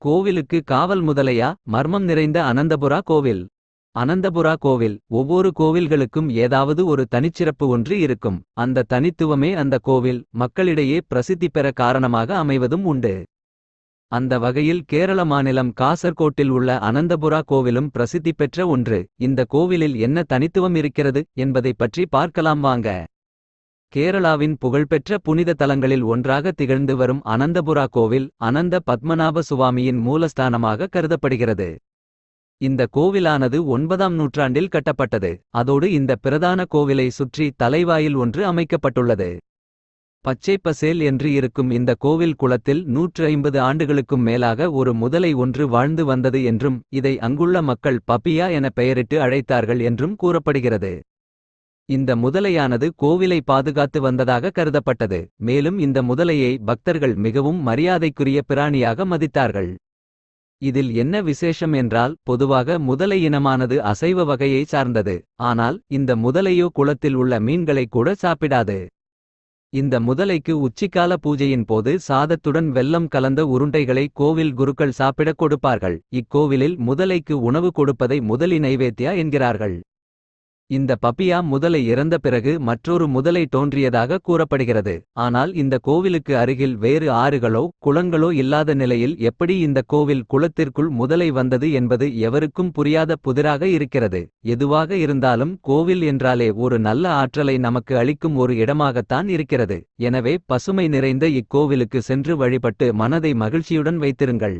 கோவிலுக்கு காவல் முதலையா? மர்மம் நிறைந்த அனந்தபுரா கோவில். அனந்தபுரா கோவில் ஒவ்வொரு கோவில்களுக்கும் ஏதாவது ஒரு தனிச்சிறப்பு ஒன்று இருக்கும். அந்த தனித்துவமே அந்த கோவில் மக்களிடையே பிரசித்தி பெற காரணமாக அமைவதும் உண்டு. அந்த வகையில் கேரள மாநிலம் காசர்கோட்டில் உள்ள அனந்தபுரா கோவிலும் பிரசித்தி பெற்ற ஒன்று. இந்த கோவிலில் என்ன தனித்துவம் இருக்கிறது என்பதைப் பற்றி பார்க்கலாம் வாங்க. கேரளாவின் புகழ்பெற்ற புனித தலங்களில் ஒன்றாக திகழ்ந்து வரும் அனந்தபுரா கோவில் அனந்த பத்மநாப சுவாமியின் மூலஸ்தானமாக கருதப்படுகிறது. இந்த கோவிலானது ஒன்பதாம் நூற்றாண்டில் கட்டப்பட்டது. அதோடு இந்த பிரதான கோவிலை சுற்றி தலைவாயில் ஒன்று அமைக்கப்பட்டுள்ளது. பச்சைப்பசேல் என்று இருக்கும் இந்த கோவில் குளத்தில் நூற்று ஐம்பது ஆண்டுகளுக்கும் மேலாக ஒரு முதலை ஒன்று வாழ்ந்து வந்தது என்றும் இதை அங்குள்ள மக்கள் பப்பியா என பெயரிட்டு அழைத்தார்கள் என்றும் கூறப்படுகிறது. இந்த முதலையானது கோவிலை பாதுகாத்து வந்ததாக கருதப்பட்டது. மேலும் இந்த முதலையை பக்தர்கள் மிகவும் மரியாதைக்குரிய பிராணியாக மதித்தார்கள். இதில் என்ன விசேஷம் என்றால் பொதுவாக முதலை இனமானது அசைவ வகையை சார்ந்தது. ஆனால் இந்த முதலையோ குளத்தில் உள்ள மீன்களை கூட சாப்பிடாது. இந்த முதலைக்கு உச்சிக்கால பூஜையின் போது சாதத்துடன் வெல்லம் கலந்த உருண்டைகளை கோவில் குருக்கள் சாப்பிடக் கொடுப்பார்கள். இக்கோவிலில் முதலைக்கு உணவு கொடுப்பதை முதலி நைவேத்தியா என்கிறார்கள். இந்த பப்பியா முதலை இறந்த பிறகு மற்றொரு முதலை தோன்றியதாக கூறப்படுகிறது. ஆனால் இந்த கோவிலுக்கு அருகில் வேறு ஆறுகளோ குளங்களோ இல்லாத நிலையில் எப்படி இந்த கோவில் குளத்திற்குள் முதலை வந்தது என்பது எவருக்கும் புரியாத புதிராக இருக்கிறது. எதுவாக இருந்தாலும் கோவில் என்றாலே ஒரு நல்ல ஆற்றலை நமக்கு அளிக்கும் ஒரு இடமாகத்தான் இருக்கிறது. எனவே பசுமை நிறைந்த இக்கோவிலுக்கு சென்று வழிபட்டு மனதை மகிழ்ச்சியுடன் வைத்திருங்கள்.